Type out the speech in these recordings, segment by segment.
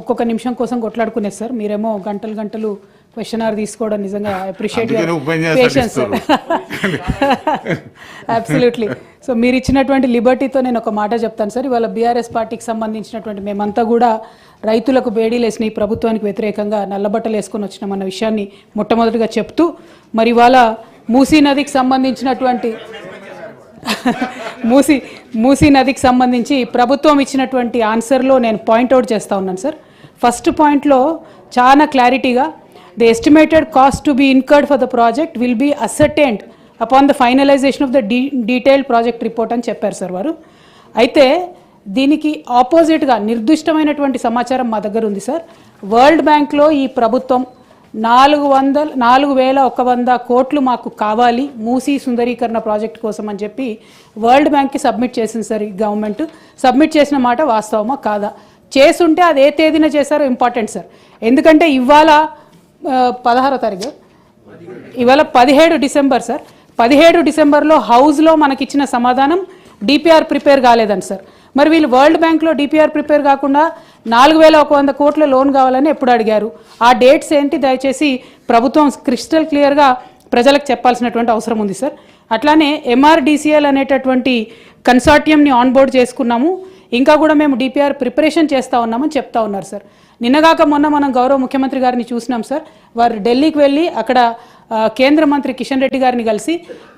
ఒక్కొక్క నిమిషం కోసం కొట్లాడుకునేది సార్. మీరేమో గంటలు గంటలు క్వశ్చన్ ఆర్ తీసుకోవడం నిజంగా అప్రిషియేట్ పేషెన్స్ అబ్సల్యూట్లీ సో మీరు ఇచ్చినటువంటి లిబర్టీతో నేను ఒక మాట చెప్తాను సార్. ఇవాళ బీఆర్ఎస్ పార్టీకి సంబంధించినటువంటి మేమంతా కూడా రైతులకు బేడీలేసిన ఈ ప్రభుత్వానికి వ్యతిరేకంగా నల్లబట్టలు వేసుకొని వచ్చినామన్న విషయాన్ని మొట్టమొదటిగా చెప్తూ మరి ఇవాళ మూసీ నదికి సంబంధించినటువంటి మూసీ మూసీ నదికి సంబంధించి ప్రభుత్వం ఇచ్చినటువంటి ఆన్సర్లో నేను పాయింట్అవుట్ చేస్తూ ఉన్నాను సార్. ఫస్ట్ పాయింట్లో చాలా క్లారిటీగా the estimated cost to be incurred for the project will be ascertained upon the finalisation of the d detailed project report అని చెప్పారు సార్ వారు. అయితే దీనికి ఆపోజిట్గా నిర్దిష్టమైనటువంటి సమాచారం మా దగ్గర ఉంది సార్. వరల్డ్ బ్యాంక్లో ఈ ప్రభుత్వం నాలుగు వందల నాలుగు వేల ఒక వంద కోట్లు మాకు కావాలి మూసీ సుందరీకరణ ప్రాజెక్ట్ కోసం అని చెప్పి వరల్డ్ బ్యాంక్కి సబ్మిట్ చేసింది సార్ ఈ గవర్నమెంట్. సబ్మిట్ చేసిన మాట వాస్తవమా కాదా? చేసుంటే అది ఏ తేదీన చేశారో ఇంపార్టెంట్ సార్. ఎందుకంటే ఇవాళ పదహారో తారీఖు. ఇవాళ పదిహేడు డిసెంబర్ సార్. పదిహేడు డిసెంబర్లో హౌస్లో మనకిచ్చిన సమాధానం డిపిఆర్ ప్రిపేర్ కాలేదండి సార్. మరి వీళ్ళు వరల్డ్ బ్యాంక్లో డిపిఆర్ ప్రిపేర్ కాకుండా నాలుగు వేల ఒక వంద కోట్ల లోన్ కావాలని ఎప్పుడు అడిగారు? ఆ డేట్స్ ఏంటి? దయచేసి ప్రభుత్వం క్రిస్టల్ క్లియర్గా ప్రజలకు చెప్పాల్సినటువంటి అవసరం ఉంది సార్. అట్లానే ఎంఆర్డీసీఎల్ అనేటటువంటి కన్సార్టియంని ఆన్బోర్డ్ చేసుకున్నాము. ఇంకా కూడా మేము డిపిఆర్ ప్రిపరేషన్ చేస్తూ ఉన్నామని చెప్తా ఉన్నారు సార్ నిన్నగాక మొన్న మనం గౌరవ ముఖ్యమంత్రి గారిని చూసినాం సార్ వారు ఢిల్లీకి వెళ్ళి అక్కడ కేంద్ర మంత్రి కిషన్ రెడ్డి గారిని కలిసి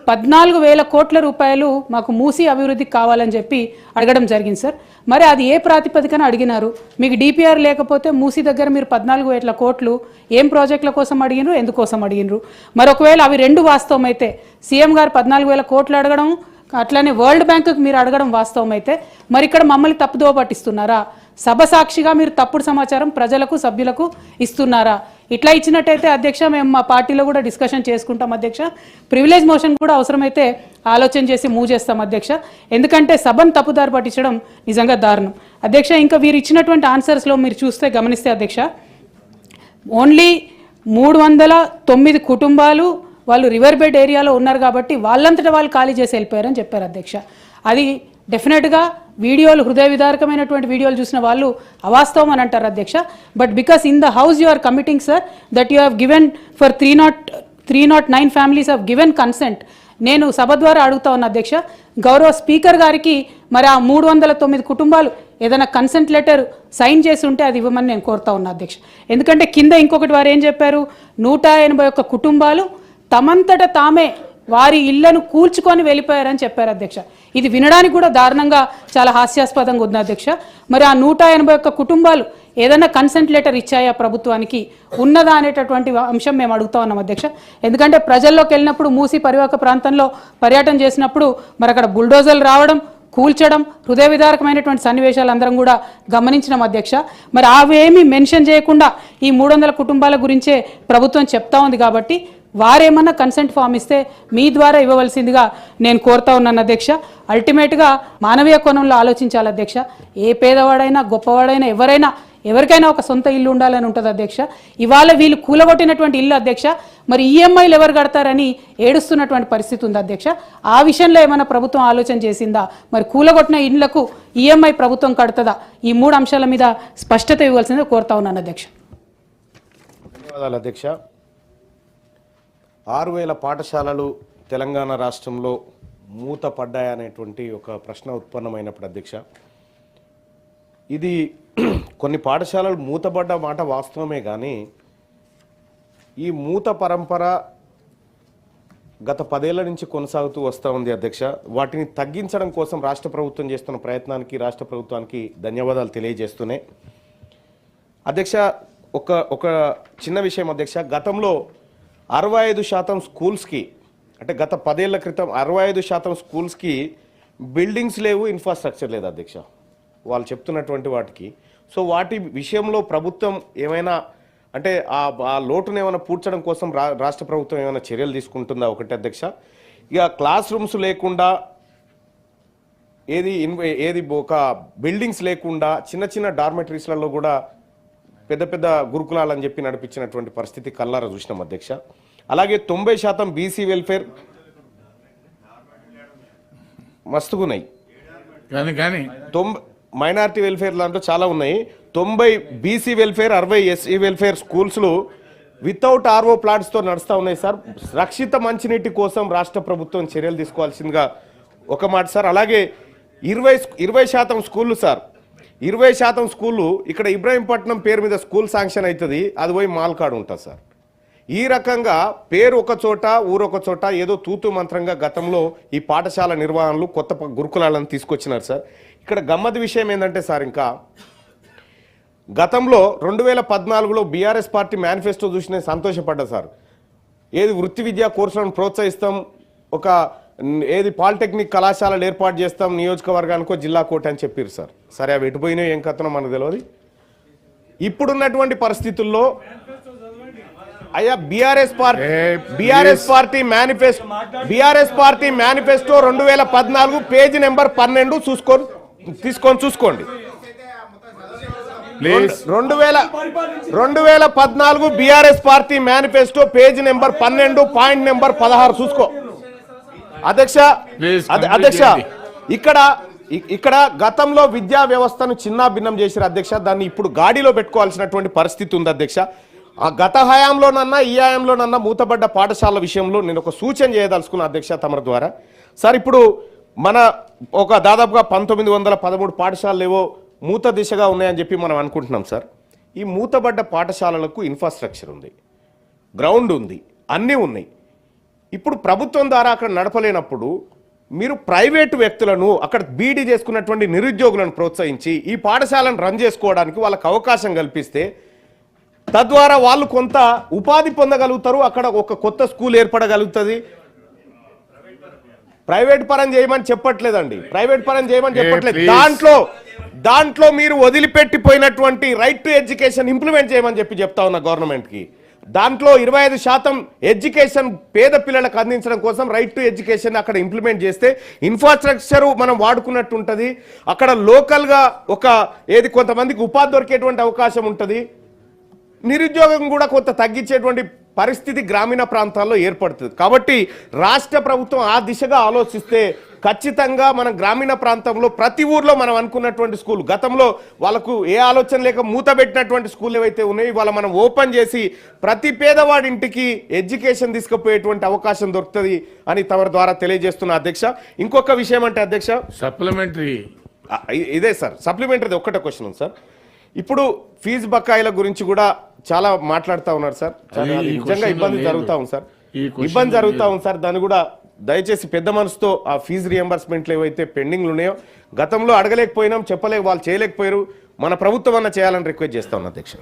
పద్నాలుగు వేల కోట్ల రూపాయలు మాకు మూసి అభివృద్ధికి కావాలని చెప్పి అడగడం జరిగింది సార్ మరి అది ఏ ప్రాతిపదికన అడిగినారు? మీకు డిపిఆర్ లేకపోతే మూసి దగ్గర మీరు పద్నాలుగు వేల కోట్లు ఏం ప్రాజెక్టుల కోసం అడిగినరు? ఎందుకోసం అడిగినరు? మరి ఒకవేళ అవి రెండు వాస్తవం అయితే సీఎం గారు పద్నాలుగు వేల కోట్లు అడగడం అట్లానే వరల్డ్ బ్యాంకుకి మీరు అడగడం వాస్తవం అయితే మరి ఇక్కడ మమ్మల్ని తప్పుదోవ పట్టిస్తున్నారా? సభ సాక్షిగా మీరు తప్పుడు సమాచారం ప్రజలకు సభ్యులకు ఇస్తున్నారా? ఇట్లా ఇచ్చినట్టయితే అధ్యక్ష మేము మా పార్టీలో కూడా డిస్కషన్ చేసుకుంటాం అధ్యక్ష. ప్రివిలేజ్ మోషన్ కూడా అవసరమైతే ఆలోచన చేసి మూవ్ చేస్తాం అధ్యక్ష. ఎందుకంటే సభను తప్పుదారి పట్టించడం నిజంగా దారుణం. అధ్యక్ష ఇంకా వీరు ఇచ్చినటువంటి ఆన్సర్స్లో మీరు చూస్తే గమనిస్తే అధ్యక్ష ఓన్లీ మూడు వందల తొమ్మిది కుటుంబాలు వాళ్ళు రివర్ బెడ్ ఏరియాలో ఉన్నారు కాబట్టి వాళ్ళంతటా వాళ్ళు ఖాళీ చేసి వెళ్ళిపోయారని చెప్పారు అధ్యక్ష. అది డెఫినెట్గా వీడియోలు హృదయ విదారకమైనటువంటి వీడియోలు చూసిన వాళ్ళు అవాస్తవం అని అంటారు అధ్యక్ష. But because in the house you are committing sir that you have given for three nought three nought nine families of given consent నేను సభ ద్వారా అడుగుతా ఉన్న అధ్యక్ష గౌరవ స్పీకర్ గారికి మరి ఆ మూడు వందల తొమ్మిది కుటుంబాలు ఏదైనా కన్సెంట్ లెటర్ సైన్ చేసి ఉంటే అది ఇవ్వమని నేను కోరుతా ఉన్నా అధ్యక్ష. ఎందుకంటే కింద ఇంకొకటి వారు ఏం చెప్పారు? నూట ఎనభై ఒక్క కుటుంబాలు తమంతట తామే వారి ఇళ్ళను కూల్చుకొని వెళ్ళిపోయారని చెప్పారు అధ్యక్ష. ఇది వినడానికి కూడా దారుణంగా చాలా హాస్యాస్పదంగా ఉంది అధ్యక్ష. మరి ఆ నూట ఎనభై ఒక్క కుటుంబాలు ఏదైనా కన్సెంట్ లెటర్ ఇచ్చాయా ప్రభుత్వానికి? ఉన్నదా అనేటటువంటి అంశం మేము అడుగుతా ఉన్నాం అధ్యక్ష. ఎందుకంటే ప్రజల్లోకి వెళ్ళినప్పుడు మూసి పరివాహక ప్రాంతంలో పర్యటన చేసినప్పుడు మరి అక్కడ బుల్డోజర్లు రావడం కూల్చడం హృదయ విదారకమైనటువంటి సన్నివేశాలు అందరం కూడా గమనించినాం అధ్యక్ష. మరి అవేమీ మెన్షన్ చేయకుండా ఈ మూడు వందల కుటుంబాల గురించే ప్రభుత్వం చెప్తా ఉంది కాబట్టి వారేమన్నా కన్సెంట్ ఫామ్ ఇస్తే మీ ద్వారా ఇవ్వవలసిందిగా నేను కోరుతా ఉన్నాను అధ్యక్ష. అల్టిమేట్గా మానవీయ కోణంలో ఆలోచించాలి అధ్యక్ష. ఏ పేదవాడైనా గొప్పవాడైనా ఎవరైనా ఎవరికైనా ఒక సొంత ఇల్లు ఉండాలని ఉంటుంది అధ్యక్ష. ఇవాళ వీళ్ళు కూలగొట్టినటువంటి ఇల్లు అధ్యక్ష మరి ఈఎంఐలు ఎవరు కడతారని ఏడుస్తున్నటువంటి పరిస్థితి ఉంది అధ్యక్ష. ఆ విషయంలో ఏమైనా ప్రభుత్వం ఆలోచన చేసిందా? మరి కూలగొట్టిన ఇండ్లకు ఈఎంఐ ప్రభుత్వం కడుతుందా? ఈ మూడు అంశాల మీద స్పష్టత ఇవ్వాల్సిందే కోరుతా ఉన్నాను అధ్యక్ష. ధన్యవాదాలు అధ్యక్ష. ఆరు వేల పాఠశాలలు తెలంగాణ రాష్ట్రంలో మూతపడ్డాయనేటువంటి ఒక ప్రశ్న ఉత్పన్నమైనప్పుడు అధ్యక్ష ఇది కొన్ని పాఠశాలలు మూతపడ్డ మాట వాస్తవమే కానీ ఈ మూత పరంపర గత పదేళ్ళ నుంచి కొనసాగుతూ వస్తూ ఉంది అధ్యక్ష. వాటిని తగ్గించడం కోసం రాష్ట్ర ప్రభుత్వం చేస్తున్న ప్రయత్నానికి రాష్ట్ర ప్రభుత్వానికి ధన్యవాదాలు తెలియజేస్తూనే. అధ్యక్ష ఒక ఒక చిన్న విషయం అధ్యక్ష గతంలో అరవై ఐదు శాతం స్కూల్స్కి అంటే గత పదేళ్ళ క్రితం అరవై ఐదు శాతం స్కూల్స్కి బిల్డింగ్స్ లేవు ఇన్ఫ్రాస్ట్రక్చర్ లేదు అధ్యక్ష. వాళ్ళు చెప్తున్నటువంటి వాటికి. సో వాటి విషయంలో ప్రభుత్వం ఏమైనా అంటే ఆ ఆ లోటును ఏమైనా పూడ్చడం కోసం రా రాష్ట్ర ప్రభుత్వం ఏమైనా చర్యలు తీసుకుంటుందా ఒకటి అధ్యక్ష? ఇక క్లాస్ రూమ్స్ లేకుండా ఏది ఇన్ ఏది ఒక బిల్డింగ్స్ లేకుండా చిన్న చిన్న డార్మెటరీస్లలో కూడా పెద్ద పెద్ద గురుకులాలని చెప్పి నడిపించినటువంటి పరిస్థితి కల్లారా చూసినాం అధ్యక్ష. అలాగే తొంభై శాతం బీసీ వెల్ఫేర్ మస్తుగున్నాయి. కానీ కానీ. తొంభై మైనారిటీ వెల్ఫేర్ దాంట్లో చాలా ఉన్నాయి. తొంభై బీసీ వెల్ఫేర్ అరవై ఎస్సీ వెల్ఫేర్ స్కూల్స్లు వితౌట్ ఆర్ఓ ప్లాట్స్తో నడుస్తూ ఉన్నాయి సార్. రక్షిత మంచినీటి కోసం రాష్ట్ర ప్రభుత్వం చర్యలు తీసుకోవాల్సిందిగా ఒక మాట సార్. అలాగే ఇరవై ఇరవై శాతం స్కూళ్ళు సార్ ఇరవై శాతం స్కూళ్ళు ఇక్కడ ఇబ్రాహీంపట్నం పేరు మీద స్కూల్ శాంక్షన్ అవుతుంది అది పోయి మాల్కాడు ఉంటుంది సార్. ఈ రకంగా పేరు ఒక చోట ఊరొక చోట ఏదో తూతు మంత్రంగా గతంలో ఈ పాఠశాల నిర్వహణలు కొత్త గురుకులాలను తీసుకొచ్చినారు సార్. ఇక్కడ గమ్మత్ విషయం ఏంటంటే సార్ ఇంకా గతంలో రెండు వేల పద్నాలుగులో బీఆర్ఎస్ పార్టీ మేనిఫెస్టో చూసి నేను సంతోషపడ్డా సార్. ఏది వృత్తి విద్యా కోర్సులను ప్రోత్సహిస్తాం ఒక ఏది పాలిటెక్నిక్ కళాశాలలు ఏర్పాటు చేస్తాం నియోజకవర్గానికో జిల్లా కోట అని చెప్పారు సార్. సరే అవి ఎటుపోయినాయో ఏం కథనో మనకు తెలియదు ఇప్పుడున్నటువంటి పరిస్థితుల్లో అయ్యా BRS party BRS party manifesto BRS party manifesto రెండు వేల పద్నాలుగు పేజీ నెంబర్ పన్నెండు చూసుకోండి తీసుకొని చూసుకోండి. ప్లీజ్. రెండు వేల రెండు వేల పద్నాలుగు BRS party manifesto page number పన్నెండు పాయింట్ నెంబర్ పదహారు చూసుకో. అధ్యక్ష అధ్యక్ష. ఇక్కడ ఇక్కడ గతంలో విద్యా వ్యవస్థను చిన్న భిన్నం చేసిన అధ్యక్ష దాన్ని ఇప్పుడు గాడిలో పెట్టుకోవాల్సినటువంటి పరిస్థితి ఉంది అధ్యక్ష. ఆ గత హయాంలోనన్నా ఈ హయాంలోనన్నా మూతబడ్డ పాఠశాల విషయంలో నేను ఒక సూచన చేయదలుచుకున్న అధ్యక్ష తమరి ద్వారా. సార్ ఇప్పుడు మన ఒక దాదాపుగా పంతొమ్మిది వందల పదమూడు పాఠశాలలు ఏవో మూత దిశగా ఉన్నాయని చెప్పి మనం అనుకుంటున్నాం సార్. ఈ మూతబడ్డ పాఠశాలలకు ఇన్ఫ్రాస్ట్రక్చర్ ఉంది. గ్రౌండ్ ఉంది. అన్నీ ఉన్నాయి. ఇప్పుడు ప్రభుత్వం ద్వారా అక్కడ నడపలేనప్పుడు మీరు ప్రైవేటు వ్యక్తులను అక్కడ బీడీ చేసుకున్నటువంటి నిరుద్యోగులను ప్రోత్సహించి ఈ పాఠశాలను రన్ చేసుకోవడానికి వాళ్ళకు అవకాశం కల్పిస్తే తద్వారా వాళ్ళు కొంత ఉపాధి పొందగలుగుతారు అక్కడ ఒక కొత్త స్కూల్ ఏర్పడగలుగుతుంది. ప్రైవేట్ పరం చేయమని చెప్పట్లేదండి. ప్రైవేట్ పరం చేయమని చెప్పట్లేదు. దాంట్లో దాంట్లో మీరు వదిలిపెట్టిపోయినటువంటి రైట్ టు ఎడ్యుకేషన్ ఇంప్లిమెంట్ చేయమని చెప్పి చెప్తా ఉన్నా గవర్నమెంట్కి. దాంట్లో ఇరవై ఐదు శాతం ఎడ్యుకేషన్ పేద పిల్లలకు అందించడం కోసం రైట్ టు ఎడ్యుకేషన్ అక్కడ ఇంప్లిమెంట్ చేస్తే ఇన్ఫ్రాస్ట్రక్చర్ మనం వాడుకున్నట్టు ఉంటుంది. అక్కడ లోకల్గా ఒక ఏది కొంతమందికి ఉపాధి దొరికేటువంటి అవకాశం ఉంటుంది. నిరుద్యోగం కూడా కొంత తగ్గించేటువంటి పరిస్థితి గ్రామీణ ప్రాంతాల్లో ఏర్పడుతుంది. కాబట్టి రాష్ట్ర ప్రభుత్వం ఆ దిశగా ఆలోచిస్తే ఖచ్చితంగా మన గ్రామీణ ప్రాంతంలో ప్రతి ఊర్లో మనం అనుకున్నటువంటి స్కూల్ గతంలో వాళ్ళకు ఏ ఆలోచన లేక మూత పెట్టినటువంటి స్కూల్ ఏవైతే ఉన్నాయో ఇవాళ మనం ఓపెన్ చేసి ప్రతి పేదవాడి ఇంటికి ఎడ్యుకేషన్ తీసుకుపోయేటువంటి అవకాశం దొరుకుతుంది అని తమ ద్వారా తెలియజేస్తున్న అధ్యక్ష. ఇంకొక విషయం అంటే అధ్యక్ష సప్లిమెంటరీ ఇదే సార్ సప్లిమెంటరీ ఒక్కటే క్వశ్చన్ ఉంది సార్. ఇప్పుడు ఫీజు బకాయిల గురించి కూడా చాలా మాట్లాడుతూ ఉన్నారు సార్. నిజంగా ఇబ్బంది. జరుగుతూ ఉంది సార్. ఇబ్బంది జరుగుతూ. ఉంది సార్. దాన్ని కూడా దయచేసి పెద్ద మనసుతో ఆ ఫీజు రియంబర్స్మెంట్లు ఏవైతే పెండింగ్లు ఉన్నాయో గతంలో అడగలేకపోయినాం చెప్పలేక వాళ్ళు చేయలేకపోయారు. మన ప్రభుత్వం అన్న చేయాలని రిక్వెస్ట్ చేస్తా ఉన్నా అధ్యక్ష.